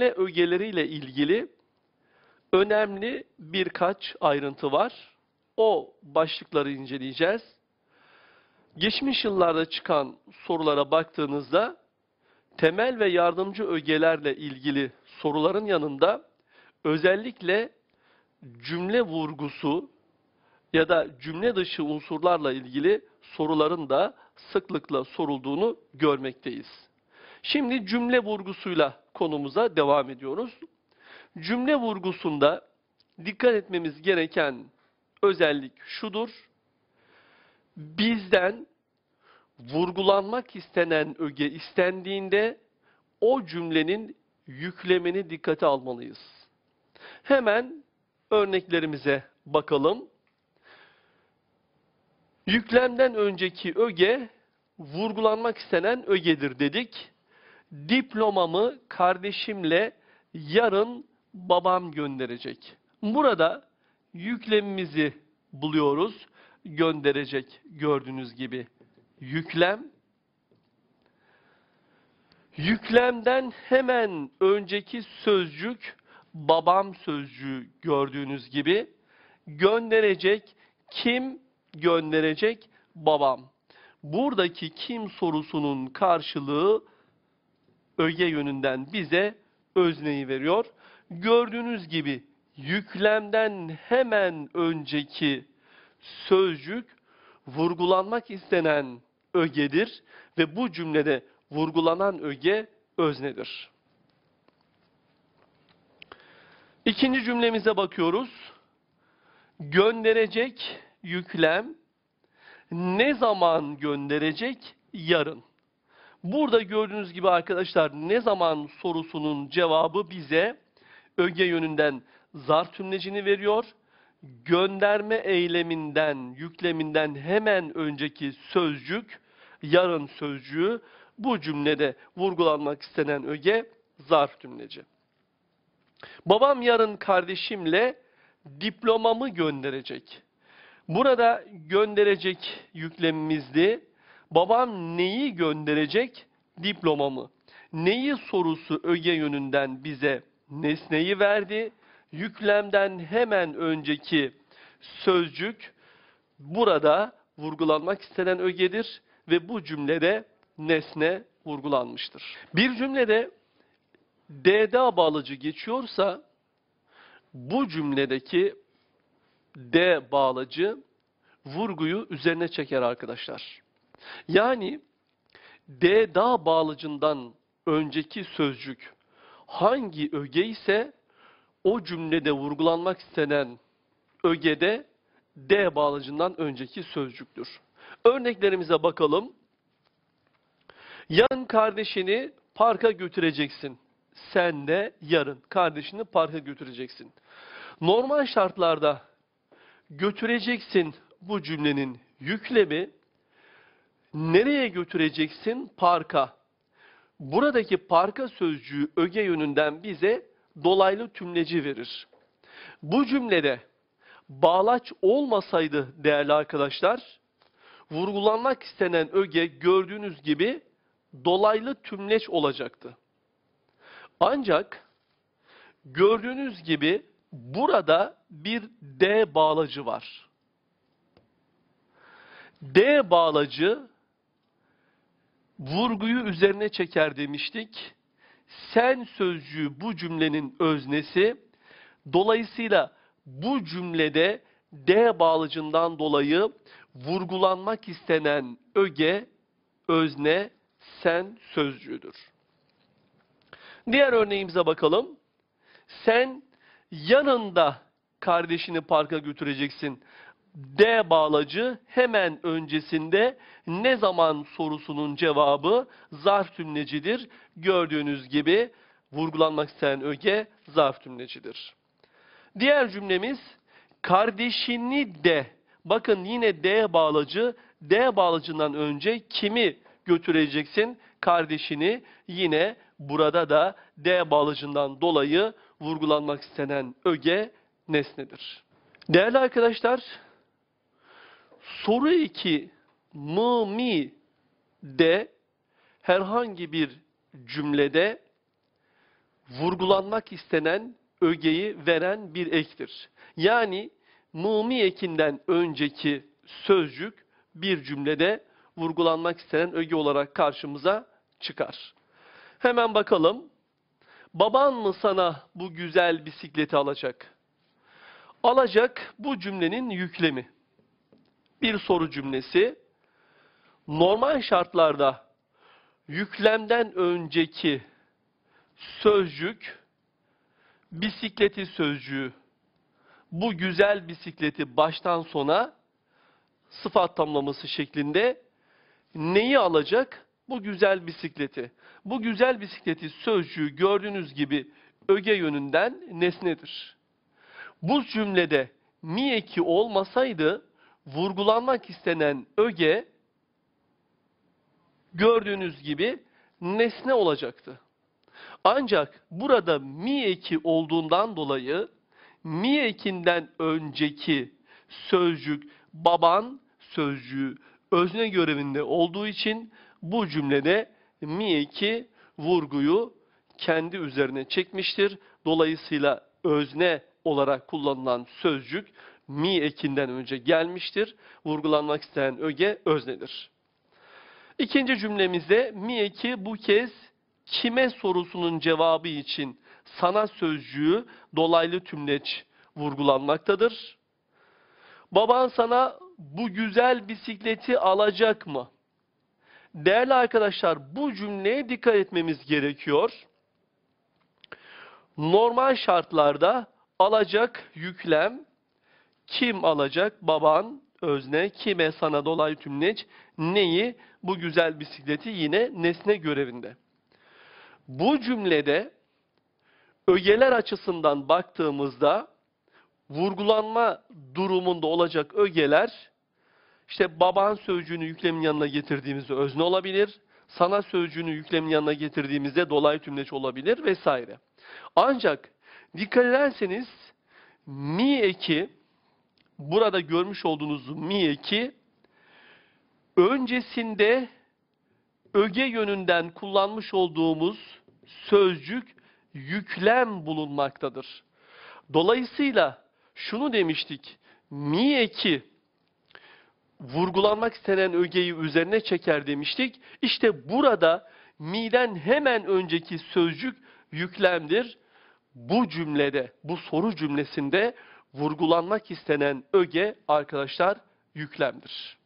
cümle ögeleriyle ilgili önemli birkaç ayrıntı var. O başlıkları inceleyeceğiz. Geçmiş yıllarda çıkan sorulara baktığınızda temel ve yardımcı ögelerle ilgili soruların yanında özellikle cümle vurgusu ya da cümle dışı unsurlarla ilgili soruların da sıklıkla sorulduğunu görmekteyiz. Şimdi cümle vurgusuyla konumuza devam ediyoruz. Cümle vurgusunda dikkat etmemiz gereken özellik şudur. Bizden vurgulanmak istenen öge istendiğinde o cümlenin yüklemini dikkate almalıyız. Hemen örneklerimize bakalım. Yüklemden önceki öge vurgulanmak istenen ögedir dedik. Diplomamı kardeşimle yarın babam gönderecek. Burada yüklemimizi buluyoruz. Gönderecek gördüğünüz gibi. Yüklem. Yüklemden hemen önceki sözcük babam sözcüğü gördüğünüz gibi. Gönderecek kim gönderecek? Babam. Buradaki kim sorusunun karşılığı öge yönünden bize özneyi veriyor. Gördüğünüz gibi yüklemden hemen önceki sözcük vurgulanmak istenen ögedir ve bu cümlede vurgulanan öge öznedir. İkinci cümlemize bakıyoruz. Gönderecek yüklem ne zaman gönderecek? Yarın. Burada gördüğünüz gibi arkadaşlar ne zaman sorusunun cevabı bize öge yönünden zar tümlecini veriyor. Gönderme eyleminden, yükleminden hemen önceki sözcük, yarın sözcüğü bu cümlede vurgulanmak istenen öge zarf tümleci. Babam yarın kardeşimle diplomamı gönderecek. Burada gönderecek yüklemimizdi. Babam neyi gönderecek? Diplomamı. Neyi sorusu öge yönünden bize nesneyi verdi. Yüklemden hemen önceki sözcük burada vurgulanmak istenen ögedir ve bu cümlede nesne vurgulanmıştır. Bir cümlede D'da bağlacı geçiyorsa bu cümledeki D bağlacı vurguyu üzerine çeker arkadaşlar. Yani D da bağlacından önceki sözcük hangi öge ise o cümlede vurgulanmak istenen ögede D bağlacından önceki sözcüktür. Örneklerimize bakalım. Yarın kardeşini parka götüreceksin. Sen de yarın kardeşini parka götüreceksin. Normal şartlarda götüreceksin bu cümlenin yüklemi nereye götüreceksin? Parka. Buradaki parka sözcüğü öge yönünden bize dolaylı tümleci verir. Bu cümlede bağlaç olmasaydı değerli arkadaşlar, vurgulanmak istenen öge gördüğünüz gibi dolaylı tümleç olacaktı. Ancak gördüğünüz gibi burada bir D bağlacı var. D bağlacı vurguyu üzerine çeker demiştik. Sen sözcüğü bu cümlenin öznesi. Dolayısıyla bu cümlede D bağlacından dolayı vurgulanmak istenen öge, özne, sen sözcüğüdür. Diğer örneğimize bakalım. Sen yanında kardeşini parka götüreceksin. D bağlacı hemen öncesinde ne zaman sorusunun cevabı zarf tümlecidir. Gördüğünüz gibi vurgulanmak istenen öge zarf tümlecidir. Diğer cümlemiz kardeşini de bakın yine D bağlacı D bağlacından önce kimi götüreceksin? Kardeşini yine burada da D bağlacından dolayı vurgulanmak istenen öge nesnedir. Değerli arkadaşlar, soru 2 mı mi de herhangi bir cümlede vurgulanmak istenen ögeyi veren bir ektir. Yani mumi ekinden önceki sözcük bir cümlede vurgulanmak istenen öge olarak karşımıza çıkar. Hemen bakalım. Baban mı sana bu güzel bisikleti alacak? Alacak bu cümlenin yüklemi. Bir soru cümlesi. Normal şartlarda yüklemden önceki sözcük bisikleti sözcüğü bu güzel bisikleti baştan sona sıfat tamlaması şeklinde neyi alacak? Bu güzel bisikleti. Bu güzel bisikleti sözcüğü gördüğünüz gibi öge yönünden nesnedir. Bu cümlede mi eki olmasaydı vurgulanmak istenen öge gördüğünüz gibi nesne olacaktı. Ancak burada mi eki olduğundan dolayı mi ekinden önceki sözcük baban sözcüğü özne görevinde olduğu için bu cümlede mi eki vurguyu kendi üzerine çekmiştir. Dolayısıyla özne olarak kullanılan sözcük mi ekinden önce gelmiştir. Vurgulanmak istenen öge öznedir. İkinci cümlemizde mi eki bu kez kime sorusunun cevabı için sana sözcüğü dolaylı tümleç vurgulanmaktadır. Baban sana bu güzel bisikleti alacak mı? Değerli arkadaşlar bu cümleye dikkat etmemiz gerekiyor. Normal şartlarda alacak yüklem kim alacak? Baban, özne, kime sana dolaylı tümleç, neyi? Bu güzel bisikleti yine nesne görevinde. Bu cümlede ögeler açısından baktığımızda vurgulanma durumunda olacak ögeler işte baban sözcüğünü yüklemin yanına getirdiğimizde özne olabilir. Sana sözcüğünü yüklemin yanına getirdiğimizde dolaylı tümleç olabilir vesaire. Ancak dikkat ederseniz mi eki burada görmüş olduğunuz mi eki öncesinde öge yönünden kullanmış olduğumuz sözcük yüklem bulunmaktadır. Dolayısıyla şunu demiştik. Mi eki vurgulanmak istenen ögeyi üzerine çeker demiştik. İşte burada mi'den hemen önceki sözcük yüklemdir. Bu cümlede, bu soru cümlesinde vurgulanmak istenen öge arkadaşlar yüklemdir.